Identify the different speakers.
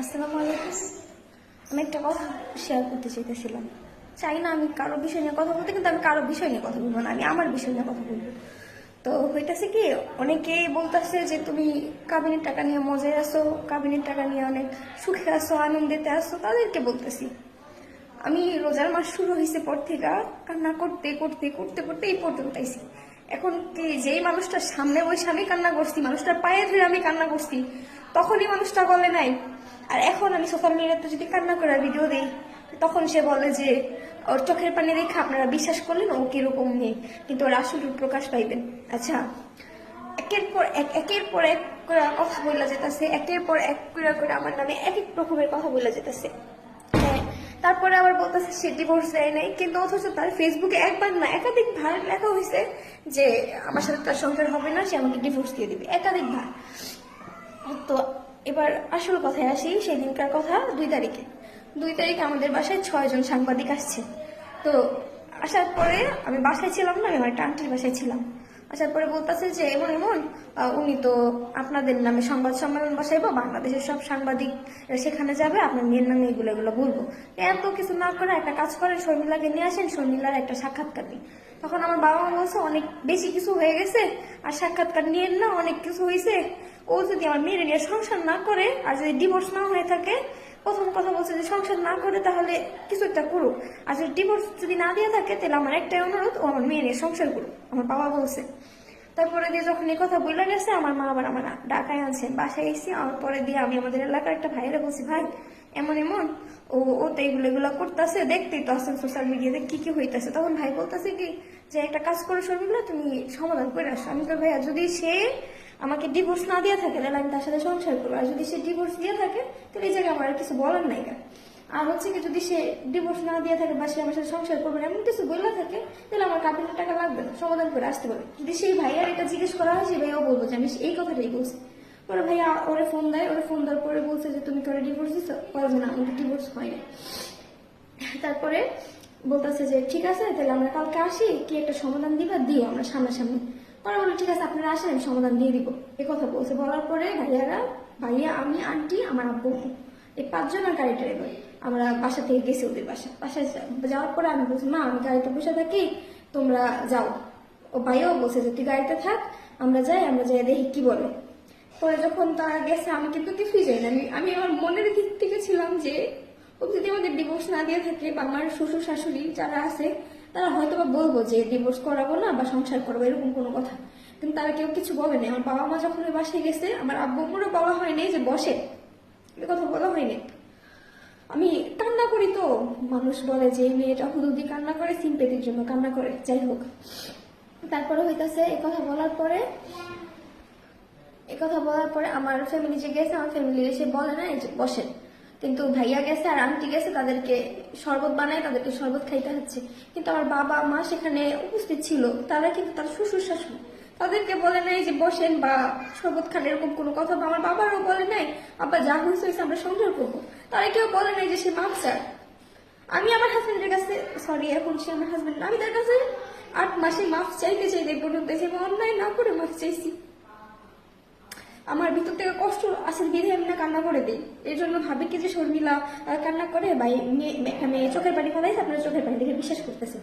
Speaker 1: আসসালামু আলাইকুম। আমি একটা কথা শেয়ার করতে চাইতেছিলাম। চাই না আমি কারও বিষয় নিয়ে কথা বলতে, কিন্তু আমি কারও বিষয় নিয়ে কথা বলব না, আমি আমার বিষয় নিয়ে কথা বলব। তো হইতেছে কি, অনেকেই বলতেছে যে তুমি কাবিনের টাকা নিয়ে মজায় আসো কাবিনের টাকা নিয়ে অনেক সুখে আসো আনন্দেতে আসো তাদেরকে বলতেছি। আমি রোজার মাস শুরু হয়েছে পর থেকে কান্না করতে করতে করতে করতে এই পর্যন্ত আইছি। এখন কি যেই মানুষটার সামনে বসে আমি কান্না করছি, মানুষটার পায়ে ধরে আমি কান্না করছি, তখনই মানুষটা বলে নাই আর এখন আমি সোশ্যাল মিডিয়াতে যদি কান্না করে ভিডিও দিই তখন সে বলে যে ওর চোখের পানি দেখে আপনারা বিশ্বাস করলেন ও কীরকম নেই কিন্তু ওর আসল প্রকাশ পাইবেন। আচ্ছা একের পর এক একের পর এক করে কথা বলে যেতেছে একের পর এক করে করে আমার নামে এক এক রকমের কথা বলে যেতেছে হ্যাঁ, তারপরে আবার বলতেছে সে ডিভোর্স দেয় নাই কিন্তু অথচ তার ফেসবুকে একবার না একাধিক ভার লেখা হয়েছে যে আমার সাথে তার সংসার হবে না সে আমাকে ডিভোর্স দিয়ে দিবে। একাধিক ভার এবার আসল কথায় আসি, সেই দিনকার কথা দুই তারিখে। দুই তারিখে আমাদের বাসায় ছয়জন সাংবাদিক আসছে। তো আসার পরে আমি বাসায় ছিলাম না, আমি আমার একটা আন্টির বাসায় ছিলাম। আসার পরে বলতেছে যে, এমন এমন উনি তো আপনাদের নামে সংবাদ সম্মেলন বসাইবো, বাংলাদেশের সব সাংবাদিক সেখানে যাবে, আপনার মেয়ের নামে এগুলো এগুলো বলব। এত কিছু না করে একটা কাজ করেন, শর্মিলাকে নিয়ে আসেন, শর্মিলার একটা সাক্ষাৎকার দিন। তখন আমার বাবা মা বলছে, অনেক বেশি কিছু হয়ে গেছে, আর সাক্ষাৎকার নিয়ে না, অনেক কিছু হয়েছে ও যদি আমার মেয়ের নিয়ে সংসার না করে আর যদি ডিভোর্স না হয়ে থাকে, প্রথম কথা বলছে যে সংসার না করে তাহলে কিছু একটা করুক। আর যদি ডিভোর্স যদি না দিয়ে থাকে, তাহলে আমার একটাই অনুরোধ, ও আমার মেয়ে নিয়ে সংসার করুক, আমার বাবা বলছে। তারপরে দিয়ে যখন এই কথা বলে গেছে, আমার মা আবার আমার ডাকায় আনছে, বাসায় এসে আমার পরে দিয়ে আমি আমাদের এলাকার একটা ভাইরে বলছি, ভাই, এমন এমন, ও ও তো এগুলো এগুলো করতেছে, দেখতেই তো আসেন সোশ্যাল মিডিয়াতে কি কি হইতেছে? তখন ভাই বলতেছে কি, যে একটা কাজ করে শর্মিলা, তুমি সমাধান করে আসো। আমি তো ভাইয়া, যদি সে আমাকে ডিভোর্স না দিয়ে থাকে, তাহলে আমি তার সাথে সংসার করব। আর যদি সে ডিভোর্স দিয়ে থাকে, তাহলে এই জায়গায় আমার আর কিছু বলার নাই কেন আর হচ্ছে কি, যদি সে ডিভোর্স না দিয়ে থাকে বা সে আমার সাথে সংসার করবে না, এমন কিছু বললে থাকে, তাহলে আমার কাবিনের টাকা লাগবে না, সমাধান করে আসতে পারে যদি সেই ভাইয়ার এটা জিজ্ঞেস করা হয়, সেই ভাইয়াও বলব যে, আমি এই কথাটাই বলছি। পরে ভাইয়া ওরে ফোন দেয়, ওরে ফোন দেওয়ার পরে বলছে যে, তুমি তোরা ডিভোর্স দিছো? বলে যে না আমাকে ডিভোর্স হয় না তারপরে বলতেছে যে, ঠিক আছে, তাহলে আমরা কালকে আসি, কি একটা সমাধান দিবা? দিও, আমরা সামনাসামনি। পরে বলে, ঠিক আছে, আপনারা আসেন, আমি সমাধান দিয়ে দিব। এই কথা বলছে। বলার পরে ভাইয়ারা, ভাইয়া, আমি, আন্টি, আমার আব্বু, এই পাঁচজনের গাড়িটা এবার আমরা বাসা থেকে গেছি ওদের বাসা। বাসায় যাওয়ার পরে আমি বলছি, মা, আমি গাড়িতে বসে থাকি, তোমরা যাও। ও ভাইয়াও বলছে, যে, তুই গাড়িতে থাক, আমরা যাই আমরা যাই, দেখি কি বলে। পরে যখন তারা গেছে, আমি কিন্তু কিছুই যাই না। আমি আমার মনের দিক থেকে ছিলাম যে, ও যদি আমাদের ডিভোর্স না দিয়ে থাকে, বা আমার শ্বশুর শাশুড়ি যারা আছে তারা হয়তো বা বলব যে ডিভোর্স করাবো না বা সংসার করব, এরকম কোনো কথা। কিন্তু তারা কেউ কিছু বলে বলেনি। আমার বাবা মা যখন বাসায় গেছে, আমার আব্বু আম্মুরও বলা হয়নি যে বসে। এ কথা বলা হয়নি। আমি কান্না করি তো। মানুষ বলে যে, এই মেয়েটা হুদুদি কান্না করে সিম্পেতির জন্য কান্না করে। যাই হোক। তারপরে হইতাছে এই কথা বলার পরে এই কথা বলার পরে আমার ফ্যামিলি যে গেছে, আমার ফ্যামিলি এসে বলে না যে বসেন কিন্তু ভাইয়া গেছে আর আন্টি গেছে, তাদেরকে শরবত বানায়, তাদেরকে শরবত খাইতে হচ্ছে। কিন্তু আমার বাবা, মা সেখানে উপস্থিত ছিল। তারা কিন্তু তার শ্বশুর শাশুড়ি। তাদেরকে বলে নাই যে, বসেন বা শরবত খান, এরকম কোনো কথা বা আমার বাবারও বলে নাই। আব্বা, যা হয়েছে হয়েছে, আমরা সংসার করব। তারা কেউ বলে নাই যে, সে মাপ আমি আমার হাজবেন্ডের কাছে সরি এখন সে আমার হাজবেন্ড আমি তার কাছে আট মাসে মাফ চাইতে চাইতে পর্যন্ত আমি অন্যায় না করে মাফ চাইছি। আমার ভিতর থেকে কষ্ট আছে বিধে আমি না কান্না করে দিই। এর জন্য ভাবে কি যে শর্মিলা কান্না করে বা মেয়ে চোখের পানি ফেলাইছে, আপনার চোখের পানি দেখে বিশ্বাস করতেছে